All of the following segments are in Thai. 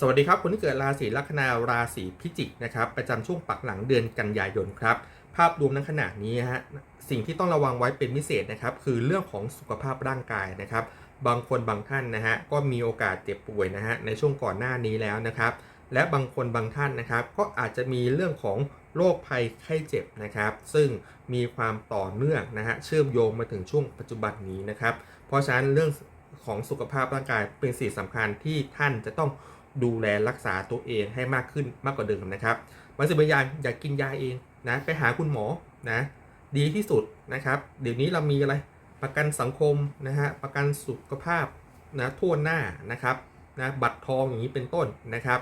สวัสดีครับคนที่เกิดราศีลัคนาราศีพิจิกนะครับประจำช่วงปักหลังเดือนกันยายนครับภาพรวมในขณะนี้ฮะสิ่งที่ต้องระวังไว้เป็นพิเศษนะครับคือเรื่องของสุขภาพร่างกายนะครับบางคนบางท่านนะฮะก็มีโอกาสเจ็บป่วยนะฮะในช่วงก่อนหน้านี้แล้วนะครับ และบางคนบางท่านนะครับก็อาจจะมีเรื่องของโรคภัยไข้เจ็บนะครับ ซึ่งมีความต่อเนื่องนะฮะเชื่อมโยงมาถึงช่วงปัจจุบันนี้นะครับ เพราะฉะนั้นเรื่องของสุขภาพร่างกายเป็นสิ่งสำคัญที่ท่านจะต้อง ดูแลรักษาตัวเองให้มากขึ้นมากกว่าเดิมนะครับบางสิ่งบางอย่างอย่ากกินยาเองนะไปหาคุณหมอนะดีที่สุดนะครับ เดี๋ยวนี้เรามีอะไรประกันสังคมนะฮะประกันสุขภาพนะทั่วหน้านะครับนะบัตรทองอย่างนี้เป็นต้นนะครับ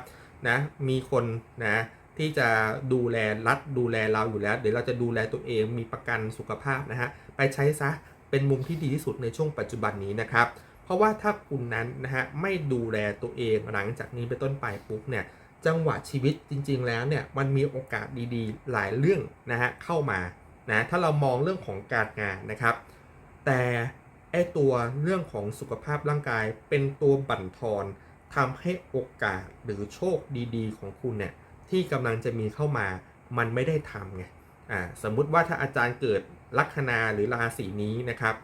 นะมีคนนะที่จะดูแลรัฐดูแลเราอยู่แล้ว เดี๋ยวเราจะดูแลตัวเองมีประกันสุขภาพนะฮะไปใช้ซะเป็นมุมที่ดีที่สุดในช่วงปัจจุบันนี้นะครับ เพราะว่าถ้าคุณนั้นนะฮะไม่ดูแลตัวเองหลังจากนี้เป็นต้นไปปุ๊บเนี่ยจังหวะชีวิตจริง ๆ แล้วเนี่ยมันมีโอกาสดีๆ หลายเรื่องนะฮะเข้ามานะถ้าเรามองเรื่องของการงานนะครับ แต่ไอตัวเรื่องของสุขภาพร่างกายเป็นตัวบั่นทอนทำให้โอกาสหรือโชคดีๆ ของคุณเนี่ยที่กำลังจะมีเข้ามามันไม่ได้ทำไงอ่าสมมุติว่าถ้าอาจารย์เกิดลัคนาหรือราศีนี้นะครับ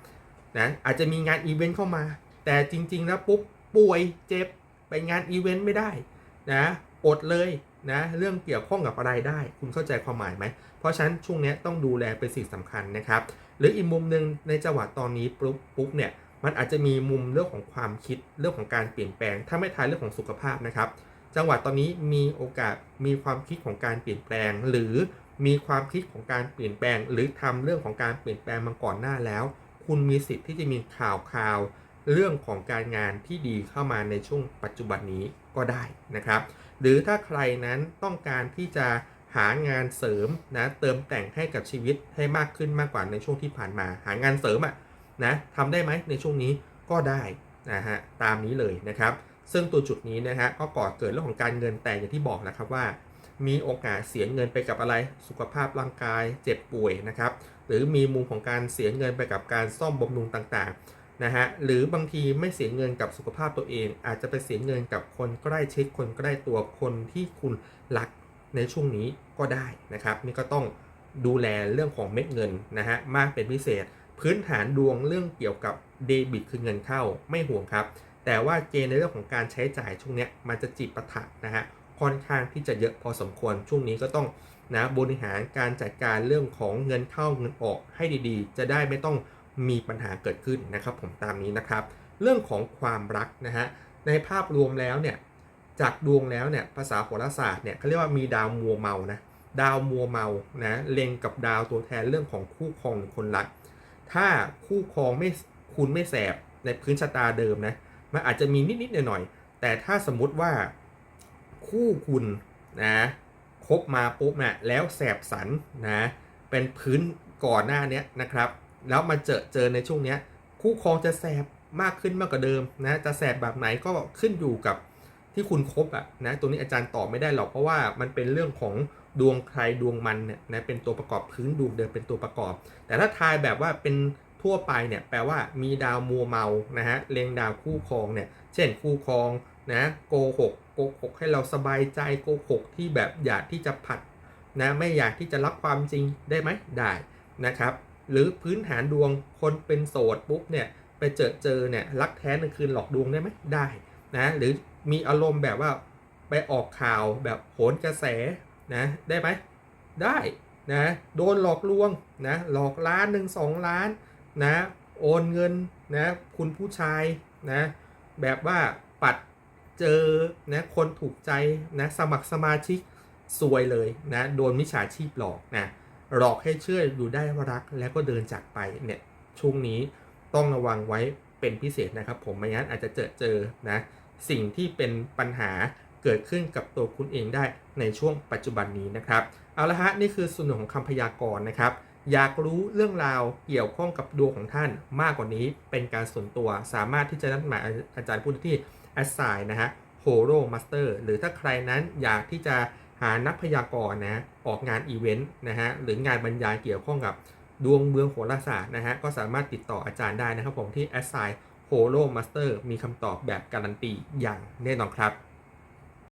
นะอาจจะมีงานอีเวนต์เข้ามา แต่จริง ๆ แล้วปุ๊บป่วยเจ็บไปงานอีเวนต์ไม่ได้นะอดเลยนะเรื่องเกี่ยวข้องกับอะไรได้ คุณเข้าใจความหมายไหม เพราะฉะนั้นช่วงนี้ต้องดูแลเป็นสิ่งสำคัญนะครับ หรืออีกมุมหนึ่งในจังหวะตอนนี้ปุ๊บปุ๊บเนี่ยมันอาจจะมีมุมเรื่องของความคิดเรื่องของการเปลี่ยนแปลง ถ้าไม่ทายเรื่องของสุขภาพนะครับ จังหวะตอนนี้มีโอกาสมีความคิดของการเปลี่ยนแปลง หรือมีความคิดของการเปลี่ยนแปลง หรือทำเรื่องของการเปลี่ยนแปลงมาก่อนหน้าแล้ว คุณมีสิทธิ์ที่จะมีข่าวข่าว เรื่องของการงานที่ดีเข้ามาในช่วงปัจจุบันนี้ก็ได้นะครับ หรือถ้าใครนั้นต้องการที่จะหางานเสริมนะเติมแต่งให้กับชีวิตให้มากขึ้นมากกว่าในช่วงที่ผ่านมา หางานเสริมอะนะทำได้ไหมในช่วงนี้ก็ได้นะฮะตามนี้เลยนะครับ ซึ่งตัวจุดนี้นะฮะก็ก่อเกิดเรื่องของการเงินแต่อย่างที่บอกนะครับว่า มีโอกาสเสียเงินไปกับอะไรสุขภาพร่างกายเจ็บป่วยนะครับ หรือมีมุมของการเสียเงินไปกับการซ่อมบำรุงต่างๆ นะฮะหรือบางทีไม่เสียเงินกับสุขภาพตัวเอง อาจจะไปเสียเงินกับคนใกล้ชิดคนใกล้ตัวคนที่คุณรักในช่วงนี้ก็ได้นะครับ นี่ก็ต้องดูแลเรื่องของเม็ดเงินนะฮะมากเป็นพิเศษ พื้นฐานดวงเรื่องเกี่ยวกับเดบิตคือเงินเข้าไม่ห่วงครับ แต่ว่าเกณฑ์ในเรื่องของการใช้จ่ายช่วงนี้มันจะจิบปะทะนะฮะค่อนข้างที่จะเยอะพอสมควรช่วงนี้ก็ต้องนะบริหารการจัดการเรื่องของเงินเข้าเงินออกให้ดีๆ จะได้ไม่ต้อง มีปัญหาเกิดขึ้นนะครับ ผมตามนี้นะครับ เรื่องของความรักนะฮะในภาพรวมแล้วเนี่ยจากดวงแล้วเนี่ยภาษาโหราศาสตร์เนี่ยเขาเรียกว่ามีดาวมัวเมานะดาวมัวเมานะเล็งกับดาวตัวแทนเรื่องของคู่ครองหรือคนรัก ถ้าคู่ครองไม่คุณไม่แสบในพื้นชะตาเดิมนะมันอาจจะมีนิดๆหน่อยๆแต่ถ้าสมมุติว่าคู่คุณนะคบมาปุ๊บเนี่ยแล้วแสบสันนะเป็นพื้นก่อนหน้านี้นะครับ แล้วมาเจอเจอในช่วงเนี้ยคู่ครองจะแสบมากขึ้นมากกว่าเดิมนะจะแสบแบบไหนก็ขึ้นอยู่กับที่คุณคบอะนะตัวนี้อาจารย์ตอบไม่ได้หรอกเพราะว่ามันเป็นเรื่องของดวงใครดวงมันเนี่ยนะเป็นตัวประกอบพื้นดวงเดิมเป็นตัวประกอบ แต่ถ้าทายแบบว่าเป็นทั่วไปเนี่ยแปลว่ามีดาวมัวเมานะฮะเลงดาวคู่ครองเนี่ยเช่นคู่ครองนะโกหกโกหกให้เราสบายใจโกหกที่แบบอยากที่จะผัดนะไม่อยากที่จะรับความจริงได้ไหมได้นะครับ หรือพื้นฐานดวงคนเป็นโสดปุ๊บเนี่ยไปเจอเจอเนี่ยรักแท้ในคืนหลอกดวงได้ไหมได้นะหรือมีอารมณ์แบบว่าไปออกข่าวแบบโหนกระแสนะได้ไหมได้นะโดนหลอกลวงนะหลอกล้านหนึ่งสองล้านนะโอนเงินนะคุณผู้ชายนะแบบว่าปัดเจอนะคนถูกใจนะสมัครสมาชิกซวยเลยนะโดนมิจฉาชีพหลอกนะ หลอกให้เชื่ออยู่ได้ว่ารักแล้วก็เดินจากไปเนี่ยช่วงนี้ต้องระวังไว้เป็นพิเศษนะครับ ผมไม่งั้นอาจจะเจอเจอนะสิ่งที่เป็นปัญหาเกิดขึ้นกับตัวคุณเองได้ในช่วงปัจจุบันนี้นะครับ เอาละฮะนี่คือส่วนหนึ่งของคำพยากรณ์นะครับ อยากรู้เรื่องราวเกี่ยวข้องกับดวงของท่านมากกว่านี้เป็นการส่วนตัวสามารถที่จะนัดหมายอาจารย์ผู้ที่ assign นะฮะ Horo Master หรือถ้าใครนั้นอยากที่จะ หานักพยากรณ์นะออกงานอีเวนต์นะฮะหรืองานบรรยายเกี่ยวข้องกับดวงเมืองโหราศาสตร์นะฮะก็สามารถติดต่ออาจารย์ได้นะครับผมที่ assign holo Master มีคำตอบแบบการันตีอย่างแน่นอนครับ